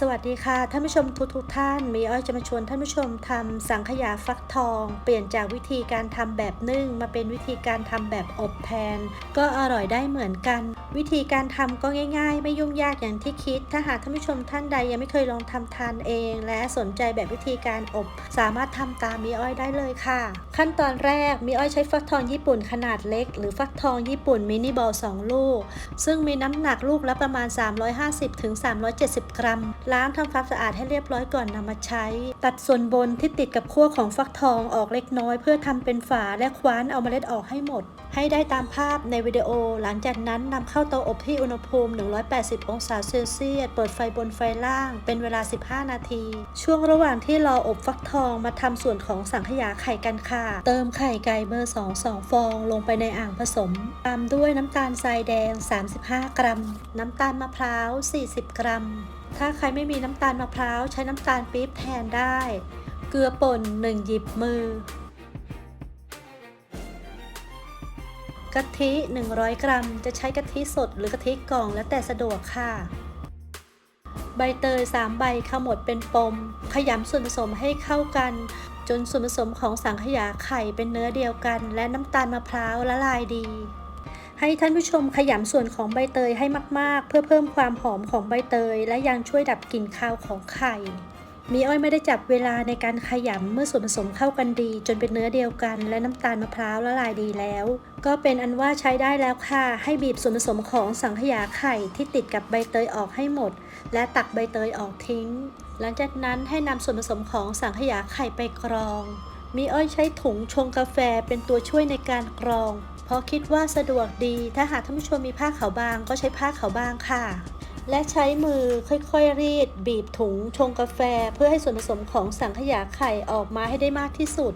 สวัสดีค่ะ ท่านผู้ชมทุกทุกท่าน มีอ้อยจะมาชวนท่านผู้ชมทำสังขยาฟักทอง เปลี่ยนจากวิธีการทำแบบนึ่ง มาเป็นวิธีการทำแบบอบแทน ก็อร่อยได้เหมือนกัน วิธีการทำก็ง่ายๆ ไม่ยุ่งยากอย่างที่คิด ถ้าหากท่านผู้ชมท่านใดยังไม่เคยลองทำทานเอง และสนใจแบบวิธีการอบ สามารถทำตามมีอ้อยได้เลยค่ะ ขั้นตอนแรกมีอ้อยใช้ฟักทองญี่ปุ่นขนาดเล็ก หรือฟักทองญี่ปุ่นมินิบอล2ลูก ซึ่งมีน้ำหนักลูกละประมาณ 350-370 กรัมล้างทำความสะอาดให้เรียบร้อยก่อนนำมาใช้ ตัดส่วนบนที่ติดกับขั้วของฟักทองออกเล็กน้อย เพื่อทำเป็นฝาและคว้านเอาเมล็ดออกให้หมด ให้ได้ตามภาพในวิดีโอ หลังจากนั้นนำเข้าเตาอบที่อุณหภูมิ 180 องศาเซลเซียสเปิดไฟบนไฟล่าง เป็นเวลา 15 นาที ช่วงระหว่างที่รออบฟักทองมาทำส่วนของสังขยาไข่กันค่ะ เติมไข่ไก่เบอร์ 2 2 ฟองลงไปในอ่างผสม ตามด้วยน้ำตาลทรายแดง 35 กรัม น้ำตาลมะพร้าว 40 กรัม ถ้าใครไม่มีน้ำตาลมะพร้าวใช้น้ำตาลปี๊บแทนได้ เกลือป่น1หยิบมือกะทิ 100 กรัม จะใช้กะทิสดหรือกะทิกล่องแล้วแต่สะดวกค่ะ ใบเตย 3 ใบขมวดเป็นปม ขยำส่วนผสมให้เข้ากัน จนส่วนผสมของสังขยาไข่เป็นเนื้อเดียวกัน และน้ำตาลมะพร้าวละลายดี ให้ท่านผู้ชมขยำส่วนของใบเตยให้มาก ๆ เพื่อเพิ่มความหอมของใบเตย และยังช่วยดับกลิ่นคาวของไข่ มีอ้อยไม่ได้จับเวลาในการขยำเมื่อส่วนผสมเข้ากันดี จนเป็นเนื้อเดียวกัน และน้ำตาลมะพร้าวละลายดีแล้ว ก็เป็นอันว่าใช้ได้แล้วค่ะ ให้บีบส่วนผสมของสังขยาไข่ที่ติดกับใบเตยออกให้หมด และตักใบเตยออกทิ้ง หลังจากนั้นให้นำส่วนผสมของสังขยาไข่ไปกรอง มีอ้อยใช้ถุงชงกาแฟเป็นตัวช่วยในการกรองเพราะคิดว่าสะดวกดี ถ้าหากท่านผู้ชมมีผ้าขาวบางก็ใช้ผ้าขาวบางค่ะ และใช้มือค่อยๆรีด บีบถุงชงกาแฟ เพื่อให้ส่วนผสมของสังขยาไข่ออกมาให้ได้มากที่สุด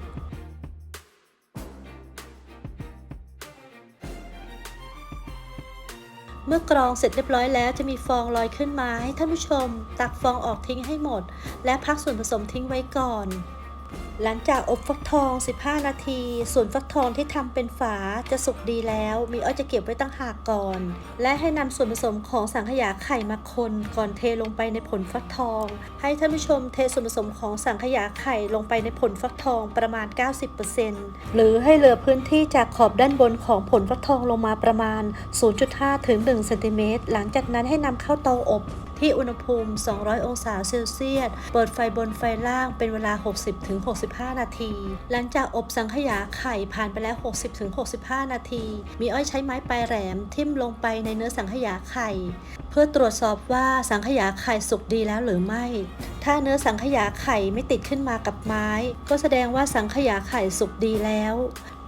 เมื่อกรองเสร็จเรียบร้อยแล้วจะมีฟองลอยขึ้นมาให้ท่านผู้ชม ตักฟองออกทิ้งให้หมด และพักส่วนผสมทิ้งไว้ก่อน หลังจากอบฟักทอง 15 นาที ส่วนฟักทองที่ทำเป็นฝาจะสุกดีแล้ว มีอ้อยจะเก็บไว้ตั้งหากก่อน และให้นำส่วนผสมของสังขยาไข่มาคนก่อนเทลงไปในผลฟักทอง ให้ท่านผู้ชมเทส่วนผสมของสังขยาไข่ลงไปในผลฟักทองประมาณ 90%หรือให้เหลือพื้นที่จากขอบด้านบนของผลฟักทองลงมาประมาณ 0.5 ถึง 1 เซนติเมตร หลังจากนั้นให้นำเข้าเตาอบ ที่อุณหภูมิ 200 องศาเซลเซียส เปิดไฟบนไฟล่างเป็นเวลา 60-65 นาที หลังจากอบสังขยาไข่ผ่านไปแล้ว 60-65 นาที มีอ้อยใช้ไม้ปลายแหลมทิ่มลงไปในเนื้อสังขยาไข่ เพื่อตรวจสอบว่าสังขยาไข่สุกดีแล้วหรือไม่ ถ้าเนื้อสังขยาไข่ไม่ติดขึ้นมากับไม้ ก็แสดงว่าสังขยาไข่สุกดีแล้ว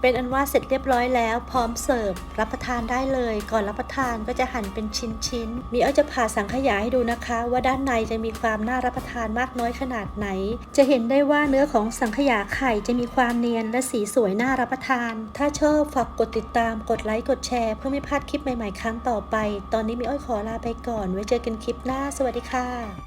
เป็นอันว่าเสร็จเรียบร้อยแล้ว พร้อมเสิร์ฟรับประทานได้เลย ก่อนรับประทานก็จะหั่นเป็นชิ้นๆมีอ้อยจะผ่าสังขยาให้ดูนะคะ ว่าด้านในจะมีความน่ารับประทานมากน้อยขนาดไหน จะเห็นได้ว่าเนื้อของสังขยาไข่จะมีความเนียนและสีสวยน่ารับประทาน ถ้าชอบฝากกดติดตามกดไลค์กดแชร์เพื่อไม่พลาดคลิปใหม่ๆครั้งต่อไป ตอนนี้มีอ้อยขอลาไปก่อน ไว้เจอกันคลิปหน้า สวัสดีค่ะ